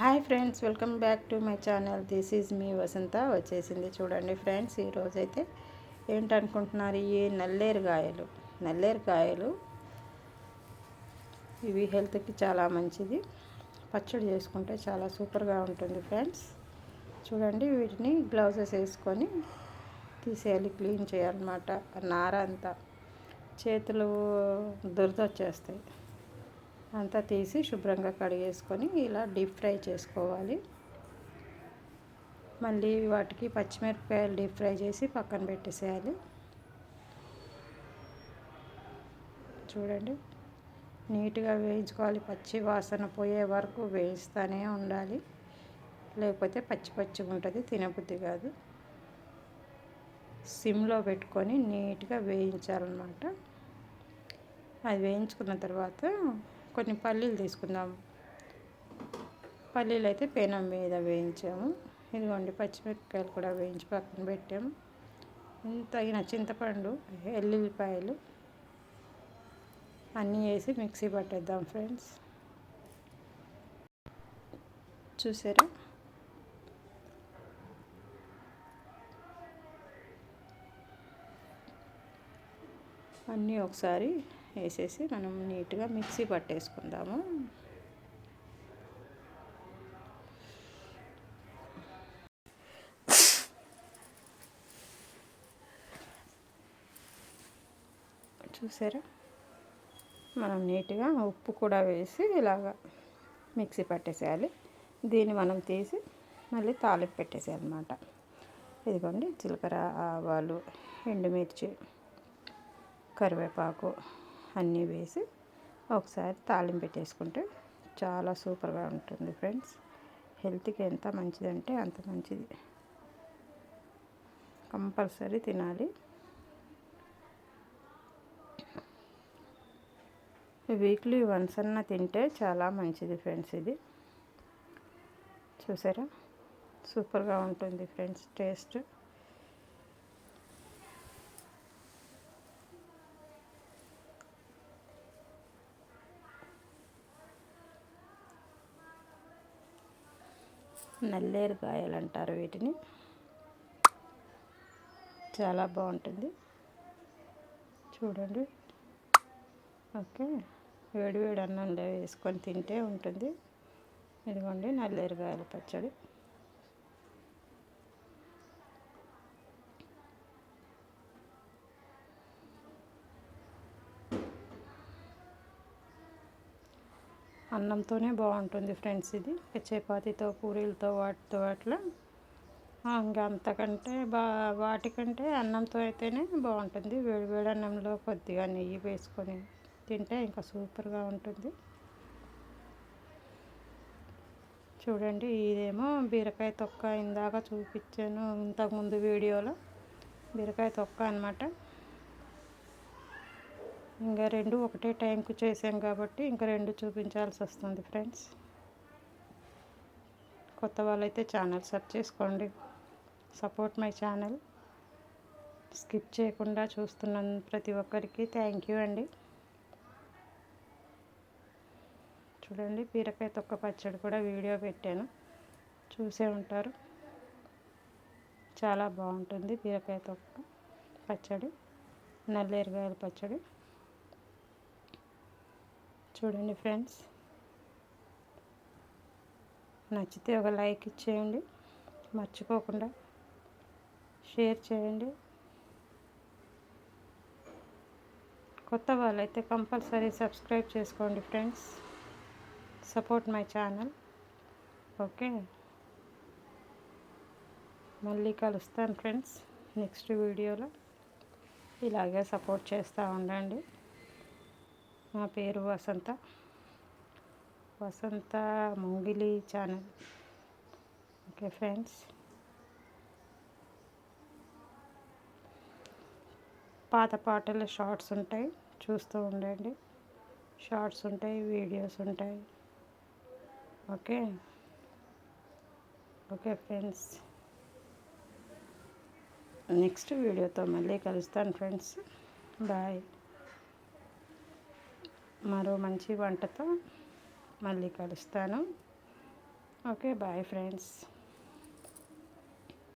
Hi friends welcome back to my channel. This is me Vasantha. వచ్చేసింది చూడండి friends ఈరోజైతే ఏంటనుకుంటున్నారు? ఈ నల్లేరుగాయలు నల్లేరుకాయలు ఇవి హెల్త్కి చాలా మంచిది. పచ్చడి చేసుకుంటే చాలా సూపర్గా ఉంటుంది ఫ్రెండ్స్. చూడండి వీటిని గ్లౌజెస్ వేసుకొని తీసేయాలి క్లీన్ చేయాలన్నమాట. నార అంతా చేతులు దురద వచ్చేస్తాయి అంతా తీసి శుభ్రంగా కడిగేసుకొని ఇలా డీప్ ఫ్రై చేసుకోవాలి. మళ్ళీ వాటికి పచ్చిమిరపకాయలు డీప్ ఫ్రై చేసి పక్కన పెట్టేసేయాలి. చూడండి నీట్గా వేయించుకోవాలి. పచ్చి వాసన పోయే వరకు వేయిస్తూనే ఉండాలి. లేకపోతే పచ్చి పచ్చిగా ఉంటుంది తినబుద్ధి కాదు. సిమ్లో పెట్టుకొని నీట్గా వేయించాలన్నమాట. అది వేయించుకున్న తర్వాత కొన్ని పల్లీలు తీసుకుందాం. పల్లీలు అయితే పెనం మీద వేయించాము. ఇదిగోండి పచ్చిమిరపకాయలు కూడా వేయించి పక్కన పెట్టాము తగిన చింతపండు ఎల్లుల్లిపాయలు అన్నీ వేసి మిక్సీ పట్టేద్దాం ఫ్రెండ్స్. చూసారా? అన్నీ ఒకసారి వేసేసి మనం నీట్గా మిక్సీ పట్టేసుకుందాము. చూసారా? మనం నీట్గా ఉప్పు కూడా వేసి ఇలాగా మిక్సీ పట్టేసేయాలి. దీన్ని మనం తీసి మళ్ళీ తాలింపు పెట్టేసేయాలన్నమాట. ఇదిగోండి జీలకర్ర ఆవాలు ఎండుమిర్చి కరివేపాకు అన్నీ వేసి ఒకసారి తాళింపు పెట్టేసుకుంటే చాలా సూపర్గా ఉంటుంది ఫ్రెండ్స్. హెల్త్కి ఎంత మంచిదంటే అంత మంచిది. కంపల్సరీ తినాలి. వీక్లీ వన్స్ అన్న తింటే చాలా మంచిది ఫ్రెండ్స్ ఇది. చూసారా? సూపర్గా ఉంటుంది ఫ్రెండ్స్ టేస్ట్. నల్లేరు కాయలు అంటారు వీటిని. చాలా బాగుంటుంది. చూడండి. ఓకే. వేడి వేడి అన్నంలో వేసుకొని తింటే ఉంటుంది. ఇదిగోండి నల్లేరు కాయల పచ్చడి. అన్నంతోనే బాగుంటుంది ఫ్రెండ్స్ ఇది. చపాతీతో పూరీలతో వాటితో అట్లా. ఇంకా అంతకంటే బా వాటికంటే అన్నంతో అయితేనే బాగుంటుంది. వేడి వేడి అన్నంలో కొద్దిగా నెయ్యి వేసుకొని తింటే ఇంకా సూపర్గా ఉంటుంది. చూడండి ఇదేమో బీరకాయ తొక్క ఇందాక చూపించాను ఇంతకుముందు వీడియోలో. బీరకాయ తొక్క అనమాట ఇంకా రెండు ఒకటే టైంకు చేసాం కాబట్టి ఇంకా రెండు చూపించాల్సి వస్తుంది ఫ్రెండ్స్. కొత్త వాళ్ళైతే ఛానల్ సబ్ చేసుకోండి. Support my channel. స్కిప్ చేయకుండా చూస్తున్న ప్రతి ఒక్కరికి థ్యాంక్ యూ అండి. చూడండి బీరకాయ తొక్క పచ్చడి కూడా వీడియో పెట్టాను. చూసే ఉంటారు. చాలా బాగుంటుంది బీరకాయ తొక్క పచ్చడి. నల్లేరుగాయల పచ్చడి. చూడండి ఫ్రెండ్స్. నచ్చితే ఒక లైక్ ఇచ్చేయండి. మర్చిపోకుండా షేర్ చేయండి. కొత్త వాళ్ళైతే కంపల్సరీ సబ్స్క్రైబ్ చేసుకోండి friends. Support my channel. Okay. మళ్ళీ కలుస్తాను ఫ్రెండ్స్ నెక్స్ట్ వీడియోలో. ఇలాగే సపోర్ట్ చేస్తూ ఉండండి. నా పేరు Vasantha. Vasantha Mongili channel. Okay friends. పాత పాటల షార్ట్స్ ఉంటాయి చూస్తూ ఉండండి. షార్ట్స్ ఉంటాయి వీడియోస్ ఉంటాయి. ఓకే? Okay friends. నెక్స్ట్ వీడియోతో మళ్ళీ కలుస్తాను ఫ్రెండ్స్. బాయ్. మరో మంచి వంటతో మళ్ళీ కలుస్తాను. Okay bye friends.